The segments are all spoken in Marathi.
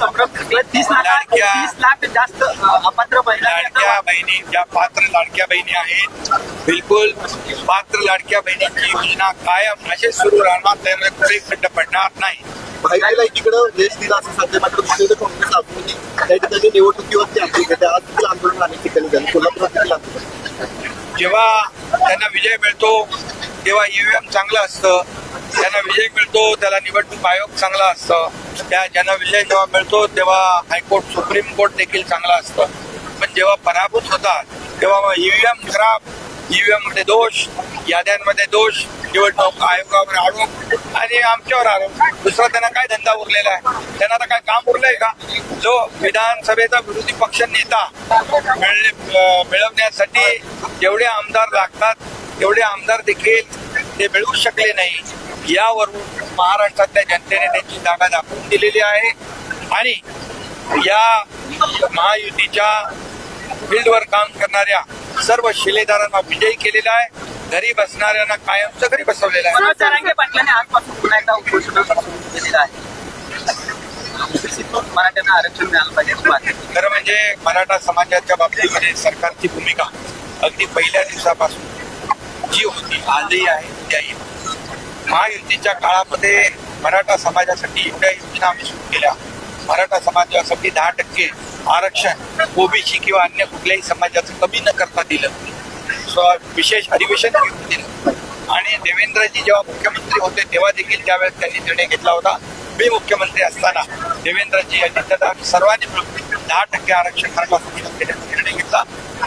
संभ्रम थकले तीस लाख लाडक्या- तीस लाख जास्त अ, अपात्र महिला लाडक्या बहिणी ज्या पात्र लाडक्या बहिणी आहेत बिलकुल पात्र लाडक्या बहिणींची योजना कायम असे सुरू राहणार त्यामुळे कुठे खड्ड पडणार नाही. भाईला एकीकडे देश दिला असं सांगते मात्र दुसरीकडे काँग्रेस असूनही त्या ठिकाणी निवडणुकीवरती आंदोलन त्या आज देखील आंदोलन अनेक ठिकाणी झालं कोल्हापुरात देखील आंदोलन जेव्हा त्यांना विजय मिळतो तेव्हा ईव्हीएम चांगलं असतं. त्यांना विजय मिळतो त्याला निवडणूक आयोग चांगला असतं. त्या ज्यांना विजय जेव्हा मिळतो तेव्हा हायकोर्ट सुप्रीम कोर्ट देखील चांगला असतं. पण जेव्हा पराभूत होतात तेव्हा ईव्हीएम खराब ईव्हीएममध्ये दोष याद्यांमध्ये दोष निवडणूक आयोगावर आरोप आणि आमच्यावर आरोप. दुसरा त्यांना काय धंदा उरलेला आहे? त्यांना आता काय काम उरलंय का? जो विधानसभेचा विरोधी पक्ष नेता मिळवण्यासाठी जेवढे आमदार लागतात तेवढे आमदार देखील ते मिळवू शकले नाही. यावरून महाराष्ट्रातल्या जनतेने त्यांची जागा दाखवून दिलेली आहे. आणि या महायुतीच्या फील्डवर काम करणाऱ्या सर्व शिलेदारांना विजयी केलेला आहे. घरी बसणाऱ्यांना कायमचं घरी बसवलेलं आहे. पाटलांनी आजपासून पुन्हा एकदा उपोषण सुरू केलेलं आहे. मराठ्यांना आरक्षण मिळालं पाहिजे. खरं म्हणजे मराठा समाजाच्या बाबतीमध्ये सरकारची भूमिका अगदी पहिल्या दिवसापासून जी होती आजही आहे उद्याही महायुतीच्या काळामध्ये मराठा समाजासाठी एवढ्या योजना आम्ही सुरू केल्या. मराठा समाजासाठी दहा टक्के आरक्षण ओबीसी किंवा अन्य कुठल्याही समाजाचं कमी न करता दिलं. विशेष अधिवेशन घेऊन दिलं. आणि देवेंद्रजी जेव्हा मुख्यमंत्री होते तेव्हा देखील त्यावेळेस त्यांनी निर्णय घेतला होता. मी मुख्यमंत्री असताना देवेंद्रजी यांनी त्याचा सर्वांनी मिळून दहा टक्के आरक्षण करण्यासाठी निर्णय घेतला.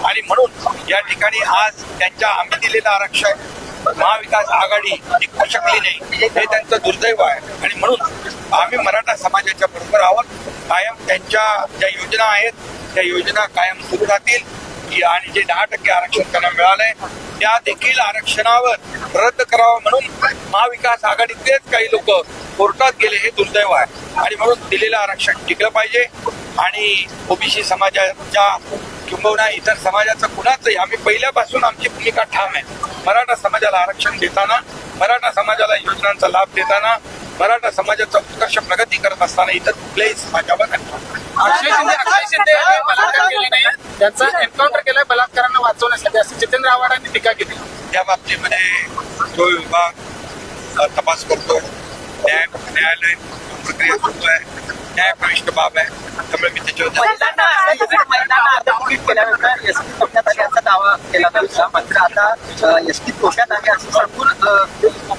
आणि म्हणून या ठिकाणी आज त्यांच्या आम्ही दिलेलं आरक्षण महाविकास आघाडी टिकू शकली नाही. हे त्यांचं दुर्दैव आहे. आणि म्हणून आम्ही मराठा समाजाच्या बरोबर आहोत. कायम त्यांच्या ज्या योजना आहेत त्या योजना कायम सुरू राहतील. आणि जे दहा टक्के आरक्षण त्यांना मिळालंय त्या देखील आरक्षणावर रद्द करावं म्हणून महाविकास आघाडीतलेच काही लोक कोर्टात गेले हे दुर्दैव आहे. आणि म्हणून दिलेलं आरक्षण टिकलं पाहिजे. आणि ओबीसी समाजाच्या किंबहुना इतर समाजाचं कुणाचंही आम्ही पहिल्यापासून आमची भूमिका ठाम आहे. मराठा समाजाला आरक्षण देताना मराठा समाजाला योजनांचा लाभ देताना मराठा समाजाचा उत्कर्ष प्रगती करत असताना इतर कुठल्याही समाजावर. अक्षय शिंदे अक्षय शिंदे बलात्कार केले नाही. त्यांचा एन्काउंटर केलाय बलात्कारांना वाचवण्यासाठी. असं जितेंद्र आव्हाडांनी टीका केली. त्या बाबतीमध्ये जो विभाग तपास करतो न्याय न्यायालय प्रक्रिया करतोय न्यायप्रविष्ट बाब आहे. त्यामुळे मी त्याच्यावर दावा केला मात्र आता असं सांगून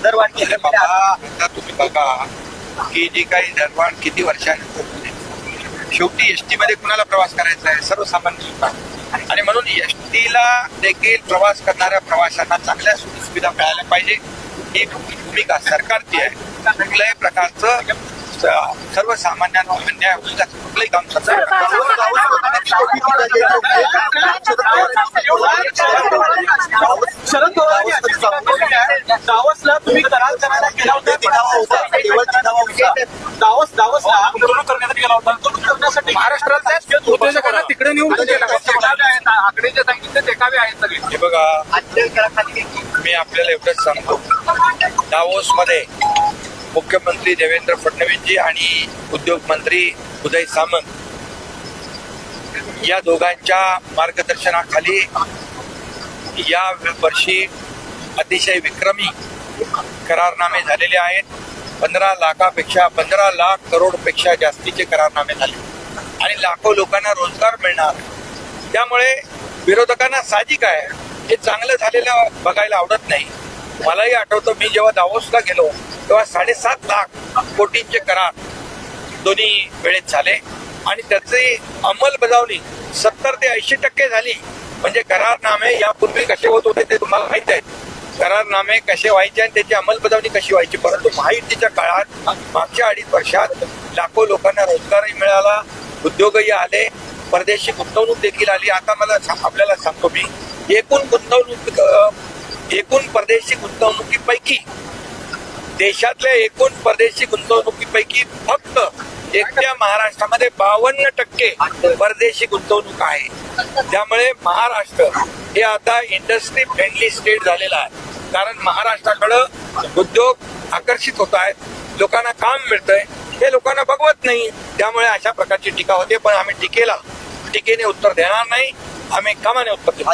दरवाढ केली आता तुम्ही बघा की जी काही दरवाढ किती वर्षानंतर होते. शेवटी एस टी मध्ये कुणाला प्रवास करायचा आहे? सर्वसामान्य आणि म्हणून एस टीला देखील प्रवास करणाऱ्या प्रवाशांना चांगल्या सुविधा मिळाल्या पाहिजे. ही भूमिका सरकारची आहे. कुठल्याही प्रकारचं स- सर्वसामान्यांवर अन्याय होईल कुठलंही काम शरद केली. दावसला तुम्ही करार करायला गेला होता दिखावा होता, केवळ दिखावा होता. दावस दावसला गुंतवणूक करण्यासाठी गेला होता. गुंतवणूक करण्यासाठी? महाराष्ट्रातल्या उद्योजकांना तिकडे नेऊन केला आकडे जे सांगितले देखावे आहेत सगळे. हे बघा मी आपल्याला एवढंच सांगतो. दावोस मध्ये मुख्यमंत्री देवेंद्र फडणवीसजी आणि उद्योग मंत्री उदय सामंत या दोघांच्या मार्गदर्शनाखाली या वर्षी अतिशय विक्रमी करारनामे झालेले आहेत. पंधरा लाखापेक्षा पंधरा लाख करोडपेक्षा जास्तीचे करारनामे झाले. आणि लाखो लोकांना रोजगार मिळणार. त्यामुळे विरोधकांना साहजिक आहे. हे चांगलं झालेलं बघायला आवडत नाही. मलाही आठवतं मी जेव्हा दावोसला गेलो तेव्हा साडेसात लाख कोटींचे करार दोन्ही वेळेत झाले. आणि त्याची अंमलबजावणी सत्तर ते ऐंशी टक्के झाली. म्हणजे करारनामे यापूर्वी कसे होत होते ते तुम्हाला माहीत आहे. करारनामे कसे व्हायचे आणि त्याची अंमलबजावणी कशी व्हायची? परंतु महायुतीच्या काळात मागच्या अडीच वर्षात लाखो लोकांना रोजगारही मिळाला उद्योगही आले परदेशी गुंतवणूक देखील आली. आता मला आपल्याला सांगतो मी एकूण गुंतवणूक एकूण परदेशी गुंतवणुकीपैकी देशातल्या एकूण परदेशी गुंतवणुकीपैकी फक्त एकट्या महाराष्ट्रामध्ये बावन्न टक्के परदेशी गुंतवणूक आहे. त्यामुळे महाराष्ट्र हे आता इंडस्ट्री फ्रेंडली स्टेट झालेला आहे. कारण महाराष्ट्राकडं उद्योग आकर्षित होत आहेत. लोकांना काम मिळतंय. हे लोकांना बघवत नाही. त्यामुळे अशा प्रकारची टीका होते. पण आम्ही टीकेला टीकेने उत्तर देणार नाही. आम्ही कामाने उत्तर देऊ